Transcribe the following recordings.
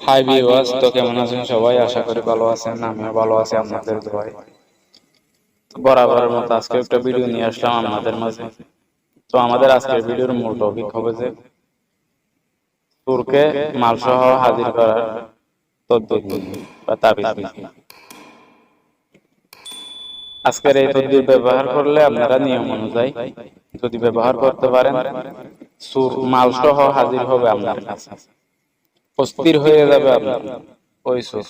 Hi viewers তো কেমন আছেন সবাই? আশা করি ভালো আছেন আমিও ভালো আছি আপনাদের দোয়ায়। তো বরাবরের মতো আজকে একটা ভিডিও নিয়ে আসলাম আপনাদের মাঝে। তো আমাদের আজকের ভিডিওর মূল টপিক হবে যে তুরকে মালসহ হাজির করার পদ্ধতি বা তাবিজ। আজকের এই তদবির ব্যবহার করলে আপনারা নিয়ম অনুযায়ী যদি ব্যবহার করতে পারেন সুর মালসহ হাজির হবে আপনার কাছে। অস্থির হয়ে যাবে আপনার ওই সুর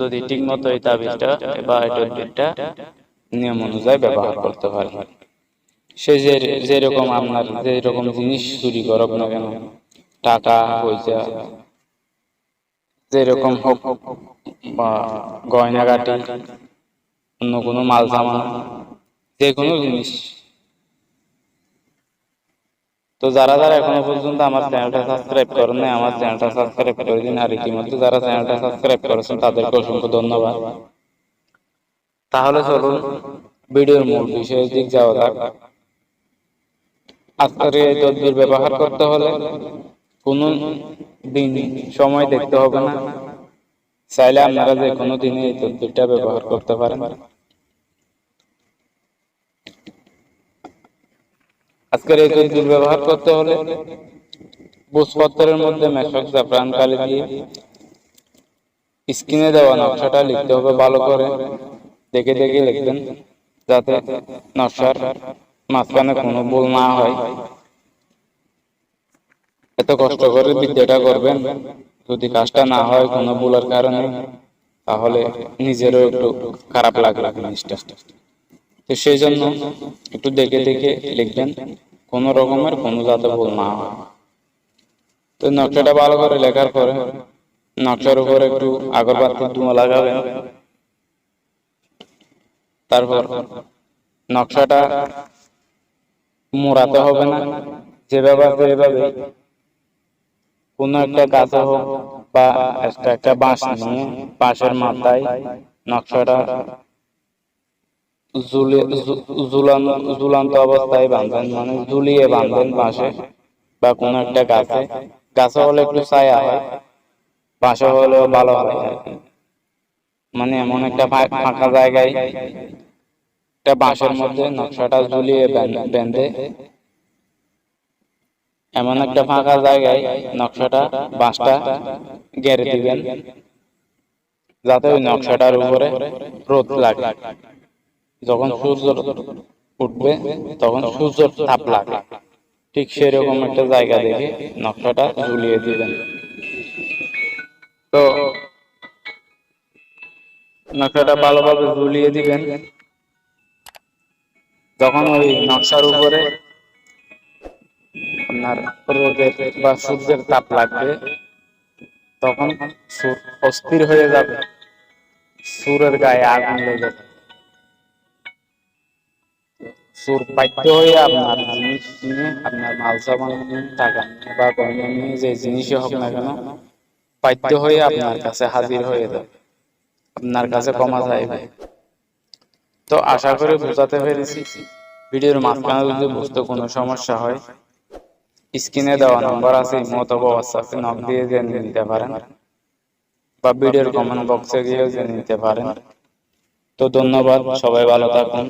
যদি ঠিক মতো এই তাবিজটা বা তদবিরটা নিয়ম অনুযায়ী ব্যবহার করতে পারেন সে যে যেরকম আপনার যেরকম জিনিস চুরি করুক না কেন টাকা পয়সা যেরকম হোক বা গয়নাগাটি অন্য কোনো মাল সামান যে কোনো জিনিস তো যারা যারা এখনও পর্যন্ত আমার চ্যানেলটা সাবস্ক্রাইব করেন নাই আমার চ্যানেলটা সাবস্ক্রাইব করে দিন। আর ইতিমধ্যে যারা চ্যানেলটা সাবস্ক্রাইব করেছেন, তাদেরকে অসংখ্য ধন্যবাদ। তাহলে চলুন ভিডিওর মূল বিষয়ের দিক যাওয়া যাক। আজকের এই তদবির ব্যবহার করতে হলে কোনো দিন সময় দেখতে হবে না। চাইলে আপনারা যে কোনো দিনে এই তদবিরটা ব্যবহার করতে পারেন। আজকের এই তদবির ব্যবহার করতে হলে বুঝপত্রের মধ্যে মেশক জাফরান কালি দিয়ে স্ক্রিনে দেওয়া নকশাটা লিখতে হবে ভালো করে। দেখে দেখে লিখবেন, যাতে নকশার মাঝখানে কোনো ভুল না হয়। এত কষ্ট করে বিদ্যাটা করবেন, যদি কাজটা না হয় কোনো ভুলের কারণে, তাহলে নিজেরও একটু খারাপ লাগবে জিনিসটা। তো সেই জন্য একটু দেখে দেখে লিখবেন। কোন রকমের কোনো যাতে ভুল না হয়। তো নকশাটা ভালো করে লেখার পরে নকশার উপরে একটু আগরবাতি ধোঁয়া লাগাবেন তারপর নকশাটা মোড়াতে হবে না। যেভাবে আছে এভাবে কোন একটা গাছে হোক বা একটা বাঁশ নিয়ে বাঁশের মাথায় নকশাটা ঝুলান্ত অবস্থায় বাঁধবেন মানে ঝুলিয়ে বাঁধবেন বা কোন একটা গাছে। গাছে হলে একটু ছায়া হয় হলেও ভালো হয়। মানে এমন একটা ফাঁকা জায়গায় একটা বাঁশের মধ্যে নকশাটা ঝুলিয়ে বেঁধে। এমন একটা ফাঁকা জায়গায় নকশাটা, বাঁশটা গেড়ে দিবেন। যাতে ওই নকশাটার উপরে রোদ লাগে। যখন সূর্য উঠবে তখন সূর্যের তাপ লাগে ঠিক সেরকম একটা জায়গা দেখে নকশাটা ঝুলিয়ে দিবেন। তো নকশাটা ভালোভাবে ঝুলিয়ে দিবেন। যখন ওই নকশার উপরে আপনার রোদের বা সূর্যের তাপ লাগবে তখন সুর অস্থির হয়ে যাবে। সুরের গায়ে আগুন লেগে যাবে। সুর বাধ্য হয়ে আপনার জিনিস নিয়ে আপনার মাল সামান টাকা নিয়ে বা গয়না নিয়ে যে জিনিসই হোক না কেন বাধ্য হয়ে আপনার কাছে হাজির হয়ে যাবে আপনার কাছে কমা যাইবে তো আশা করি বোঝাতে পেরেছি ভিডিওর মাঝখানে যদি বুঝতে কোনো সমস্যা হয় স্ক্রিনে দেওয়া নাম্বার আছে মতো হোয়াটসঅ্যাপে নক দিয়ে জেনে নিতে পারেন বা ভিডিওর কমেন্ট বক্সে গিয়েও জেনে নিতে পারেন। তো ধন্যবাদ সবাই ভালো থাকুন।